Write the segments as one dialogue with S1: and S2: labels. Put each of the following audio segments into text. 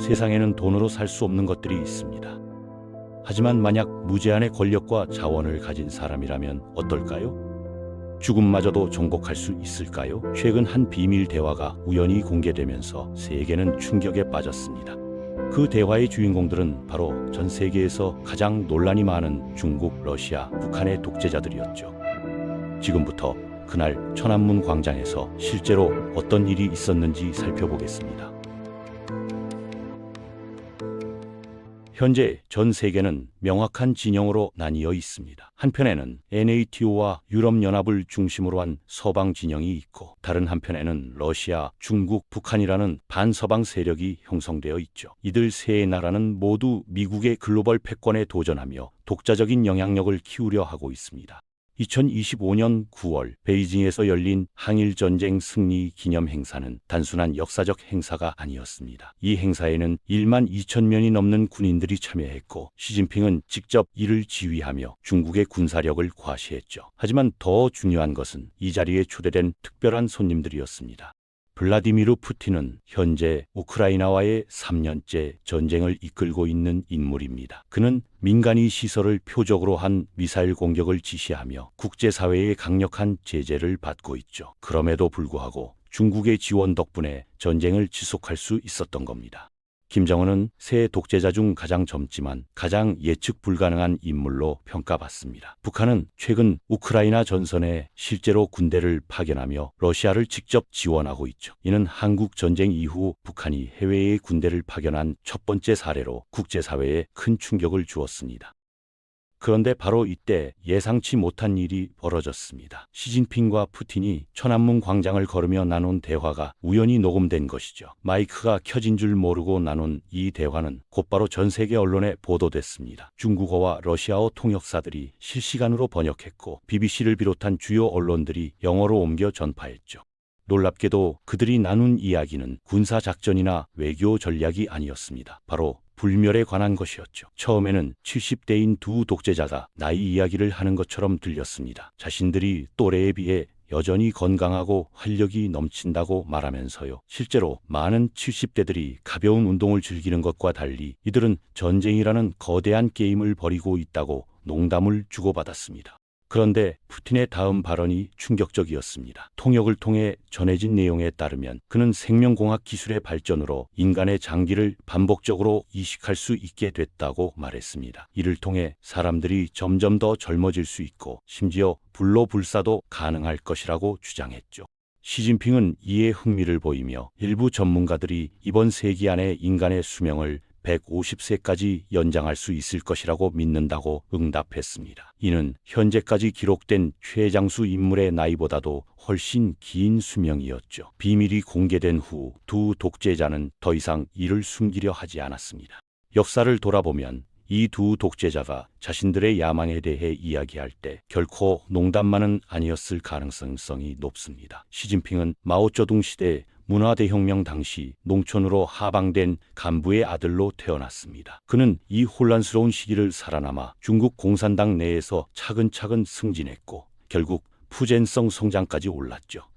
S1: 세상에는 돈으로 살 수 없는 것들이 있습니다. 하지만 만약 무제한의 권력과 자원을 가진 사람이라면 어떨까요? 죽음마저도 정복할 수 있을까요? 최근 한 비밀 대화가 우연히 공개되면서 세계는 충격에 빠졌습니다. 그 대화의 주인공들은 바로 전 세계에서 가장 논란이 많은 중국, 러시아, 북한의 독재자들이었죠. 지금부터 그날 천안문 광장에서 실제로 어떤 일이 있었는지 살펴보겠습니다. 현재 전 세계는 명확한 진영으로 나뉘어 있습니다. 한편에는 NATO와 유럽연합을 중심으로 한 서방 진영이 있고 다른 한편에는 러시아, 중국, 북한이라는 반서방 세력이 형성되어 있죠. 이들 세 나라는 모두 미국의 글로벌 패권에 도전하며 독자적인 영향력을 키우려 하고 있습니다. 2025년 9월 베이징에서 열린 항일 전쟁 승리 기념 행사는 단순한 역사적 행사가 아니었습니다. 이 행사에는 1만 2천 명이 넘는 군인들이 참여했고 시진핑은 직접 이를 지휘하며 중국의 군사력을 과시했죠. 하지만 더 중요한 것은 이 자리에 초대된 특별한 손님들이었습니다. 블라디미르 푸틴은 현재 우크라이나와의 3년째 전쟁을 이끌고 있는 인물입니다. 그는 민간이 시설을 표적으로 한 미사일 공격을 지시하며 국제사회의 강력한 제재를 받고 있죠. 그럼에도 불구하고 중국의 지원 덕분에 전쟁을 지속할 수 있었던 겁니다. 김정은은 새 독재자 중 가장 젊지만 가장 예측 불가능한 인물로 평가받습니다. 북한은 최근 우크라이나 전선에 실제로 군대를 파견하며 러시아를 직접 지원하고 있죠. 이는 한국 전쟁 이후 북한이 해외에 군대를 파견한 첫 번째 사례로 국제사회에 큰 충격을 주었습니다. 그런데 바로 이때 예상치 못한 일이 벌어졌습니다. 시진핑과 푸틴이 천안문 광장을 걸으며 나눈 대화가 우연히 녹음된 것이죠. 마이크가 켜진 줄 모르고 나눈 이 대화는 곧바로 전 세계 언론에 보도됐습니다. 중국어와 러시아어 통역사들이 실시간으로 번역했고 BBC를 비롯한 주요 언론들이 영어로 옮겨 전파했죠. 놀랍게도 그들이 나눈 이야기는 군사 작전이나 외교 전략이 아니었습니다. 바로 불멸에 관한 것이었죠. 처음에는 70대인 두 독재자가 나이 이야기를 하는 것처럼 들렸습니다. 자신들이 또래에 비해 여전히 건강하고 활력이 넘친다고 말하면서요. 실제로 많은 70대들이 가벼운 운동을 즐기는 것과 달리 이들은 전쟁이라는 거대한 게임을 벌이고 있다고 농담을 주고받았습니다. 그런데 푸틴의 다음 발언이 충격적이었습니다. 통역을 통해 전해진 내용에 따르면 그는 생명공학 기술의 발전으로 인간의 장기를 반복적으로 이식할 수 있게 됐다고 말했습니다. 이를 통해 사람들이 점점 더 젊어질 수 있고 심지어 불로불사도 가능할 것이라고 주장했죠. 시진핑은 이에 흥미를 보이며 일부 전문가들이 이번 세기 안에 인간의 수명을 150세까지 연장할 수 있을 것이라고 믿는다고 응답했습니다. 이는 현재까지 기록된 최장수 인물의 나이보다도 훨씬 긴 수명이었죠. 비밀이 공개된 후 두 독재자는 더 이상 이를 숨기려 하지 않았습니다. 역사를 돌아보면 이 두 독재자가 자신들의 야망에 대해 이야기할 때 결코 농담만은 아니었을 가능성이 높습니다. 시진핑은 마오쩌둥 시대 문화대혁명 당시 농촌으로 하방된 간부의 아들로 태어났습니다. 그는 이 혼란스러운 시기를 살아남아 중국 공산당 내에서 차근차근 승진했고 결국 푸젠성 성장까지 올랐죠.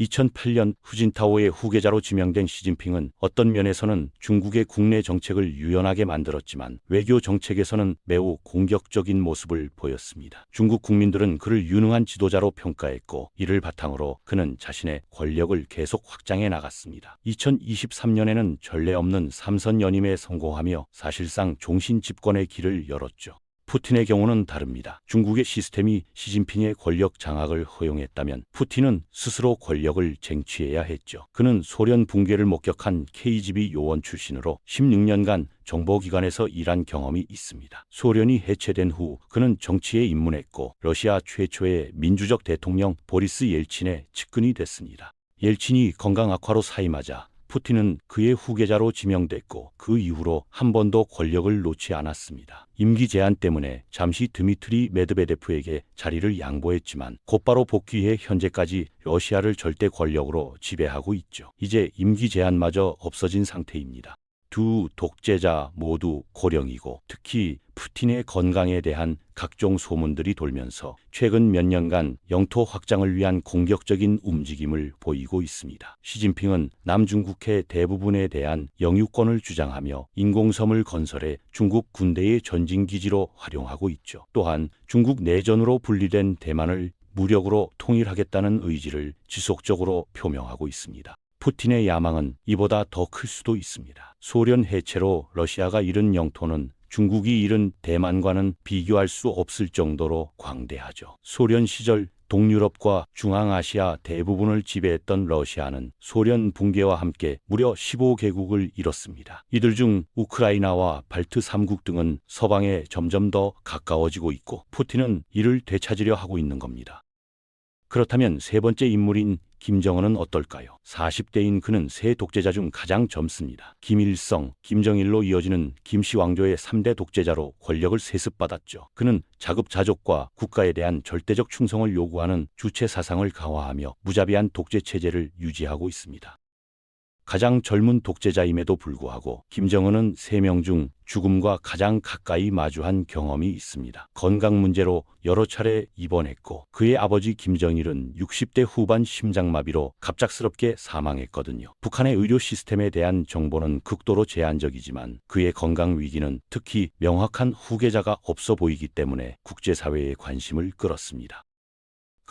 S1: 2008년 후진타오의 후계자로 지명된 시진핑은 어떤 면에서는 중국의 국내 정책을 유연하게 만들었지만 외교 정책에서는 매우 공격적인 모습을 보였습니다. 중국 국민들은 그를 유능한 지도자로 평가했고 이를 바탕으로 그는 자신의 권력을 계속 확장해 나갔습니다. 2023년에는 전례 없는 삼선 연임에 성공하며 사실상 종신 집권의 길을 열었죠. 푸틴의 경우는 다릅니다. 중국의 시스템이 시진핑의 권력 장악을 허용했다면 푸틴은 스스로 권력을 쟁취해야 했죠. 그는 소련 붕괴를 목격한 KGB 요원 출신으로 16년간 정보기관에서 일한 경험이 있습니다. 소련이 해체된 후 그는 정치에 입문했고 러시아 최초의 민주적 대통령 보리스 옐친의 측근이 됐습니다. 옐친이 건강 악화로 사임하자 푸틴은 그의 후계자로 지명됐고 그 이후로 한 번도 권력을 놓지 않았습니다. 임기 제한 때문에 잠시 드미트리 메드베데프에게 자리를 양보했지만 곧바로 복귀해 현재까지 러시아를 절대 권력으로 지배하고 있죠. 이제 임기 제한마저 없어진 상태입니다. 두 독재자 모두 고령이고 특히 푸틴의 건강에 대한 각종 소문들이 돌면서 최근 몇 년간 영토 확장을 위한 공격적인 움직임을 보이고 있습니다. 시진핑은 남중국해 대부분에 대한 영유권을 주장하며 인공섬을 건설해 중국 군대의 전진기지로 활용하고 있죠. 또한 중국 내전으로 분리된 대만을 무력으로 통일하겠다는 의지를 지속적으로 표명하고 있습니다. 푸틴의 야망은 이보다 더 클 수도 있습니다. 소련 해체로 러시아가 잃은 영토는 중국이 잃은 대만과는 비교할 수 없을 정도로 광대하죠. 소련 시절 동유럽과 중앙아시아 대부분을 지배했던 러시아는 소련 붕괴와 함께 무려 15개국을 잃었습니다. 이들 중 우크라이나와 발트 3국 등은 서방에 점점 더 가까워지고 있고 푸틴은 이를 되찾으려 하고 있는 겁니다. 그렇다면 세 번째 인물인 김정은은 어떨까요? 40대인 그는 세 독재자 중 가장 젊습니다. 김일성, 김정일로 이어지는 김씨 왕조의 3대 독재자로 권력을 세습받았죠. 그는 자급자족과 국가에 대한 절대적 충성을 요구하는 주체 사상을 강화하며 무자비한 독재 체제를 유지하고 있습니다. 가장 젊은 독재자임에도 불구하고 김정은은 세 명 중 죽음과 가장 가까이 마주한 경험이 있습니다. 건강 문제로 여러 차례 입원했고 그의 아버지 김정일은 60대 후반 심장마비로 갑작스럽게 사망했거든요. 북한의 의료 시스템에 대한 정보는 극도로 제한적이지만 그의 건강 위기는 특히 명확한 후계자가 없어 보이기 때문에 국제사회의 관심을 끌었습니다.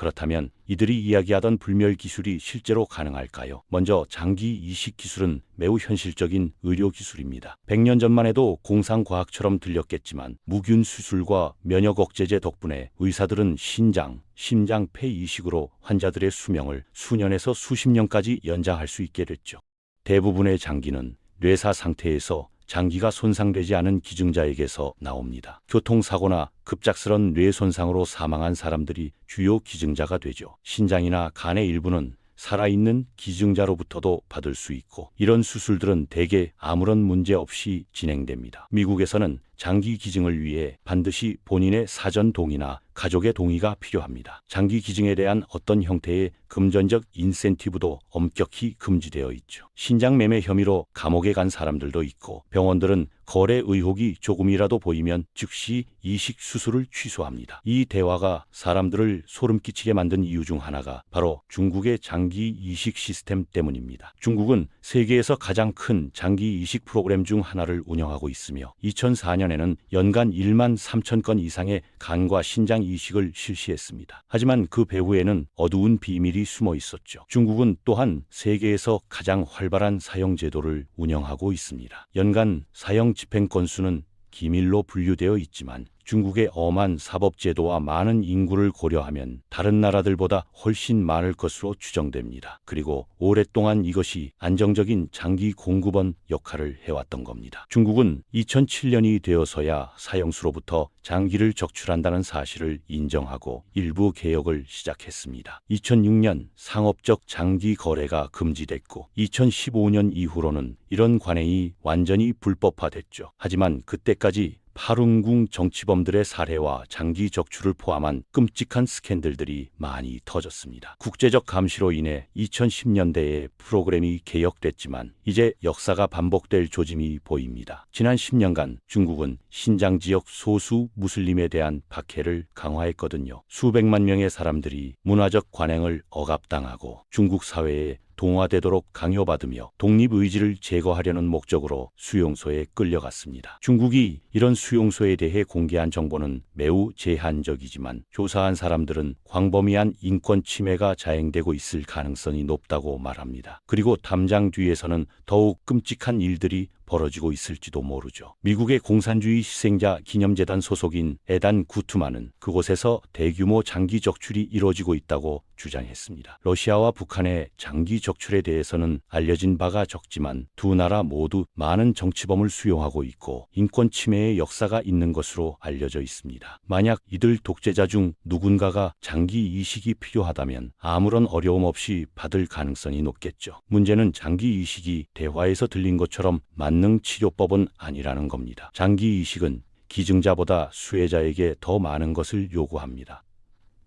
S1: 그렇다면 이들이 이야기하던 불멸 기술이 실제로 가능할까요? 먼저 장기 이식 기술은 매우 현실적인 의료 기술입니다. 100년 전만 해도 공상과학처럼 들렸겠지만 무균 수술과 면역 억제제 덕분에 의사들은 신장, 심장, 폐 이식으로 환자들의 수명을 수년에서 수십 년까지 연장할 수 있게 됐죠. 대부분의 장기는 뇌사 상태에서 장기가 손상되지 않은 기증자에게서 나옵니다. 교통사고나 급작스런 뇌 손상으로 사망한 사람들이 주요 기증자가 되죠. 신장이나 간의 일부는 살아있는 기증자로부터도 받을 수 있고 이런 수술들은 대개 아무런 문제 없이 진행됩니다. 미국에서는 장기 기증을 위해 반드시 본인의 사전 동의나 가족의 동의가 필요합니다. 장기 기증에 대한 어떤 형태의 금전적 인센티브도 엄격히 금지되어 있죠. 신장 매매 혐의로 감옥에 간 사람들도 있고 병원들은 거래 의혹이 조금이라도 보이면 즉시 이식 수술을 취소합니다. 이 대화가 사람들을 소름 끼치게 만든 이유 중 하나가 바로 중국의 장기 이식 시스템 때문입니다. 중국은 세계에서 가장 큰 장기 이식 프로그램 중 하나를 운영하고 있으며 2004년에는 연간 1만 3천 건 이상의 간과 신장 이식을 실시했습니다. 하지만 그 배후에는 어두운 비밀이 숨어 있었죠. 중국은 또한 세계에서 가장 활발한 사형 제도를 운영하고 있습니다. 연간 사형 집행 건수는 기밀로 분류되어 있지만 중국의 엄한 사법제도와 많은 인구를 고려하면 다른 나라들보다 훨씬 많을 것으로 추정됩니다. 그리고 오랫동안 이것이 안정적인 장기 공급원 역할을 해왔던 겁니다. 중국은 2007년이 되어서야 사형수로부터 장기를 적출한다는 사실을 인정하고 일부 개혁을 시작했습니다. 2006년 상업적 장기 거래가 금지됐고 2015년 이후로는 이런 관행이 완전히 불법화됐죠. 하지만 그때까지 파룬궁 정치범들의 살해와 장기 적출을 포함한 끔찍한 스캔들들이 많이 터졌습니다. 국제적 감시로 인해 2010년대에 프로그램이 개혁됐지만 이제 역사가 반복될 조짐이 보입니다. 지난 10년간 중국은 신장 지역 소수 무슬림에 대한 박해를 강화했거든요. 수백만 명의 사람들이 문화적 관행을 억압당하고 중국 사회에 동화되도록 강요받으며 독립 의지를 제거하려는 목적으로 수용소에 끌려갔습니다. 중국이 이런 수용소에 대해 공개한 정보는 매우 제한적이지만 조사한 사람들은 광범위한 인권 침해가 자행되고 있을 가능성이 높다고 말합니다. 그리고 담장 뒤에서는 더욱 끔찍한 일들이 벌어지고 있을지도 모르죠. 미국의 공산주의 희생자 기념재단 소속인 에단 구투만은 그곳에서 대규모 장기 적출이 이루어지고 있다고 주장했습니다. 러시아와 북한의 장기 적출에 대해서는 알려진 바가 적지만 두 나라 모두 많은 정치범을 수용하고 있고 인권 침해의 역사가 있는 것으로 알려져 있습니다. 만약 이들 독재자 중 누군가가 장기 이식이 필요하다면 아무런 어려움 없이 받을 가능성이 높겠죠. 문제는 장기 이식이 대화에서 들린 것처럼 만능 치료법은 아니라는 겁니다. 장기 이식은 기증자보다 수혜자에게 더 많은 것을 요구합니다.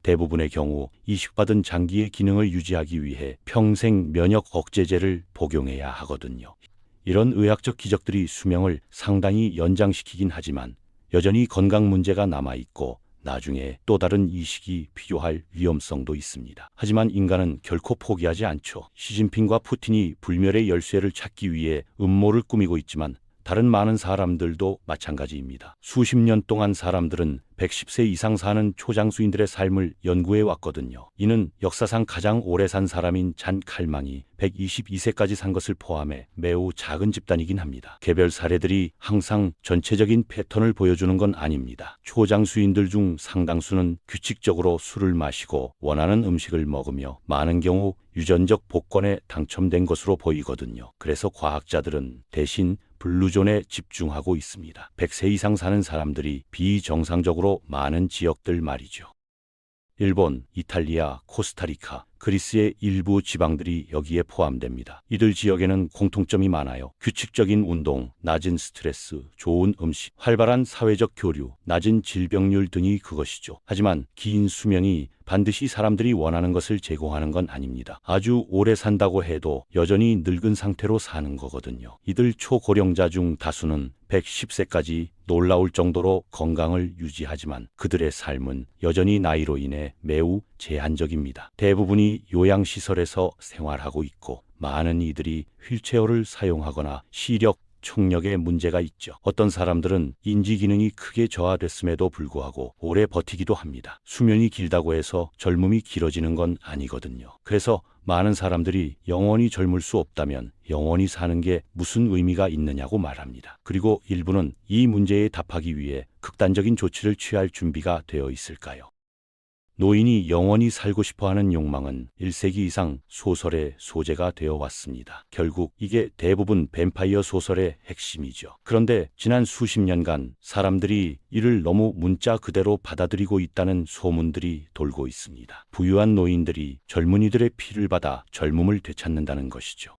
S1: 대부분의 경우 이식받은 장기의 기능을 유지하기 위해 평생 면역 억제제를 복용해야 하거든요. 이런 의학적 기적들이 수명을 상당히 연장시키긴 하지만 여전히 건강 문제가 남아있고 나중에 또 다른 이식이 필요할 위험성도 있습니다. 하지만 인간은 결코 포기하지 않죠. 시진핑과 푸틴이 불멸의 열쇠를 찾기 위해 음모를 꾸미고 있지만 다른 많은 사람들도 마찬가지입니다. 수십 년 동안 사람들은 110세 이상 사는 초장수인들의 삶을 연구해 왔거든요. 이는 역사상 가장 오래 산 사람인 잔 칼망이 122세까지 산 것을 포함해 매우 작은 집단이긴 합니다. 개별 사례들이 항상 전체적인 패턴을 보여주는 건 아닙니다. 초장수인들 중 상당수는 규칙적으로 술을 마시고 원하는 음식을 먹으며 많은 경우 유전적 복권에 당첨된 것으로 보이거든요. 그래서 과학자들은 대신 블루존에 집중하고 있습니다. 100세 이상 사는 사람들이 비정상적으로 많은 지역들 말이죠. 일본, 이탈리아, 코스타리카, 그리스의 일부 지방들이 여기에 포함됩니다. 이들 지역에는 공통점이 많아요. 규칙적인 운동, 낮은 스트레스, 좋은 음식, 활발한 사회적 교류, 낮은 질병률 등이 그것이죠. 하지만 긴 수명이 반드시 사람들이 원하는 것을 제공하는 건 아닙니다. 아주 오래 산다고 해도 여전히 늙은 상태로 사는 거거든요. 이들 초고령자 중 다수는 110세까지 놀라울 정도로 건강을 유지하지만 그들의 삶은 여전히 나이로 인해 매우 제한적입니다. 대부분이 요양시설에서 생활하고 있고 많은 이들이 휠체어를 사용하거나 시력, 총력에 문제가 있죠. 어떤 사람들은 인지 기능이 크게 저하됐음에도 불구하고 오래 버티기도 합니다. 수명이 길다고 해서 젊음이 길어지는 건 아니거든요. 그래서 많은 사람들이 영원히 젊을 수 없다면 영원히 사는 게 무슨 의미가 있느냐고 말합니다. 그리고 일부는 이 문제에 답하기 위해 극단적인 조치를 취할 준비가 되어 있을까요? 노인이 영원히 살고 싶어 하는 욕망은 1세기 이상 소설의 소재가 되어 왔습니다. 결국 이게 대부분 뱀파이어 소설의 핵심이죠. 그런데 지난 수십 년간 사람들이 이를 너무 문자 그대로 받아들이고 있다는 소문들이 돌고 있습니다. 부유한 노인들이 젊은이들의 피를 받아 젊음을 되찾는다는 것이죠.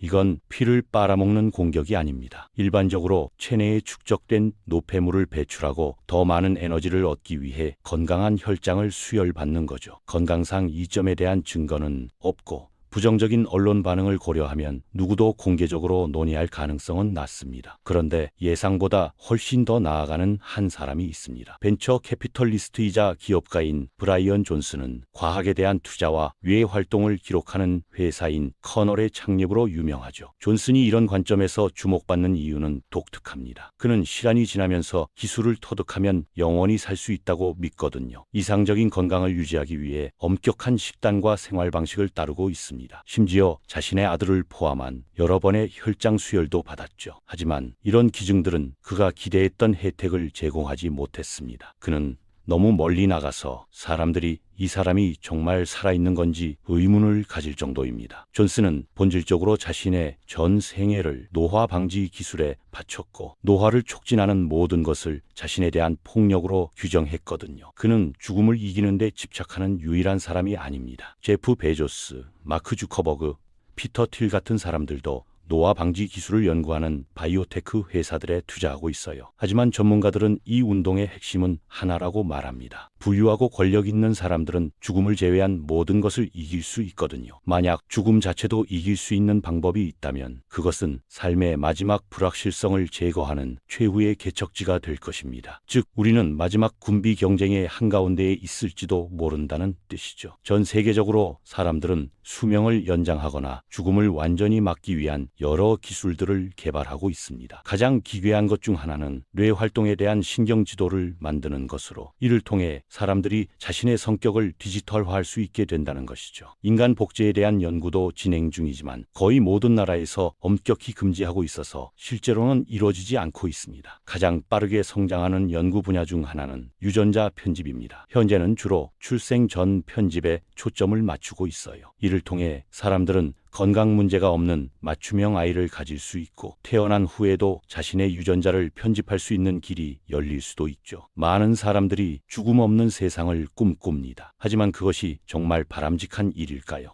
S1: 이건 피를 빨아먹는 공격이 아닙니다. 일반적으로 체내에 축적된 노폐물을 배출하고 더 많은 에너지를 얻기 위해 건강한 혈장을 수혈받는 거죠. 건강상 이 점에 대한 증거는 없고 부정적인 언론 반응을 고려하면 누구도 공개적으로 논의할 가능성은 낮습니다. 그런데 예상보다 훨씬 더 나아가는 한 사람이 있습니다. 벤처 캐피털리스트이자 기업가인 브라이언 존슨은 과학에 대한 투자와 외 활동을 기록하는 회사인 커널의 창립으로 유명하죠. 존슨이 이런 관점에서 주목받는 이유는 독특합니다. 그는 시간이 지나면서 기술을 터득하면 영원히 살 수 있다고 믿거든요. 이상적인 건강을 유지하기 위해 엄격한 식단과 생활 방식을 따르고 있습니다. 있습니다. 심지어 자신의 아들을 포함한 여러 번의 혈장 수혈도 받았죠. 하지만 이런 기증들은 그가 기대했던 혜택을 제공하지 못했습니다. 그는 너무 멀리 나가서 사람들이 이 사람이 정말 살아있는 건지 의문을 가질 정도입니다. 존스는 본질적으로 자신의 전 생애를 노화 방지 기술에 바쳤고 노화를 촉진하는 모든 것을 자신에 대한 폭력으로 규정했거든요. 그는 죽음을 이기는 데 집착하는 유일한 사람이 아닙니다. 제프 베조스, 마크 주커버그, 피터 틸 같은 사람들도 노화 방지 기술을 연구하는 바이오테크 회사들에 투자하고 있어요. 하지만 전문가들은 이 운동의 핵심은 하나라고 말합니다. 부유하고 권력 있는 사람들은 죽음을 제외한 모든 것을 이길 수 있거든요. 만약 죽음 자체도 이길 수 있는 방법이 있다면 그것은 삶의 마지막 불확실성을 제거하는 최후의 개척지가 될 것입니다. 즉, 우리는 마지막 군비 경쟁의 한가운데에 있을지도 모른다는 뜻이죠. 전 세계적으로 사람들은 수명을 연장하거나 죽음을 완전히 막기 위한 여러 기술들을 개발하고 있습니다. 가장 기괴한 것 중 하나는 뇌 활동에 대한 신경 지도를 만드는 것으로 이를 통해 사람들이 자신의 성격을 디지털화할 수 있게 된다는 것이죠. 인간 복제에 대한 연구도 진행 중이지만 거의 모든 나라에서 엄격히 금지하고 있어서 실제로는 이루어지지 않고 있습니다. 가장 빠르게 성장하는 연구 분야 중 하나는 유전자 편집입니다. 현재는 주로 출생 전 편집에 초점을 맞추고 있어요. 이를 통해 사람들은 건강 문제가 없는 맞춤형 아이를 가질 수 있고 태어난 후에도 자신의 유전자를 편집할 수 있는 길이 열릴 수도 있죠. 많은 사람들이 죽음 없는 세상을 꿈꿉니다. 하지만 그것이 정말 바람직한 일일까요?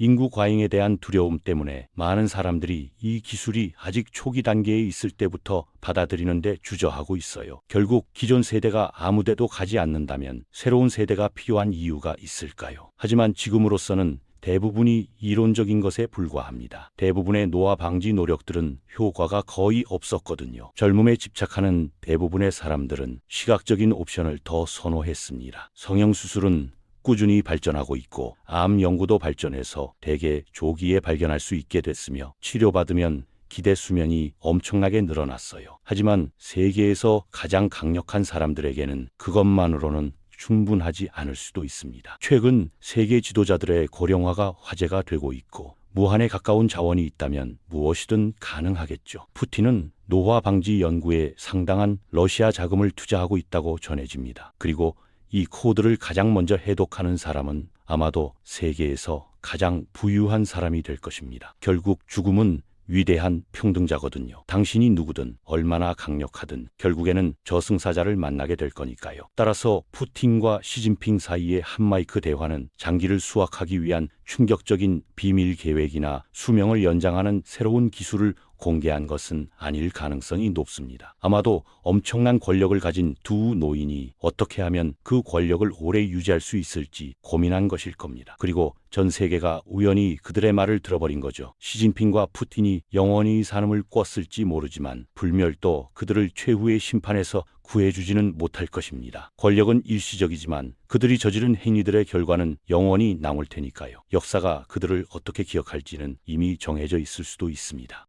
S1: 인구 과잉에 대한 두려움 때문에 많은 사람들이 이 기술이 아직 초기 단계에 있을 때부터 받아들이는데 주저하고 있어요. 결국 기존 세대가 아무데도 가지 않는다면 새로운 세대가 필요한 이유가 있을까요? 하지만 지금으로서는 대부분이 이론적인 것에 불과합니다. 대부분의 노화 방지 노력들은 효과가 거의 없었거든요. 젊음에 집착하는 대부분의 사람들은 시각적인 옵션을 더 선호했습니다. 성형수술은 꾸준히 발전하고 있고 암 연구도 발전해서 대개 조기에 발견할 수 있게 됐으며 치료받으면 기대 수면이 엄청나게 늘어났어요. 하지만 세계에서 가장 강력한 사람들에게는 그것만으로는 충분하지 않을 수도 있습니다. 최근 세계 지도자들의 고령화가 화제가 되고 있고 무한에 가까운 자원이 있다면 무엇이든 가능하겠죠. 푸틴은 노화 방지 연구에 상당한 러시아 자금을 투자하고 있다고 전해집니다. 그리고 이 코드를 가장 먼저 해독하는 사람은 아마도 세계에서 가장 부유한 사람이 될 것입니다. 결국 죽음은 위대한 평등자거든요. 당신이 누구든 얼마나 강력하든 결국에는 저승사자를 만나게 될 거니까요. 따라서 푸틴과 시진핑 사이의 한마이크 대화는 장기를 수확하기 위한 충격적인 비밀 계획이나 수명을 연장하는 새로운 기술을 공개한 것은 아닐 가능성이 높습니다. 아마도 엄청난 권력을 가진 두 노인이 어떻게 하면 그 권력을 오래 유지할 수 있을지 고민한 것일 겁니다. 그리고 전 세계가 우연히 그들의 말을 들어버린 거죠. 시진핑과 푸틴이 영원히 산음을 꿨을지 모르지만 불멸도 그들을 최후의 심판에서 구해주지는 못할 것입니다. 권력은 일시적이지만 그들이 저지른 행위들의 결과는 영원히 남을 테니까요. 역사가 그들을 어떻게 기억할지는 이미 정해져 있을 수도 있습니다.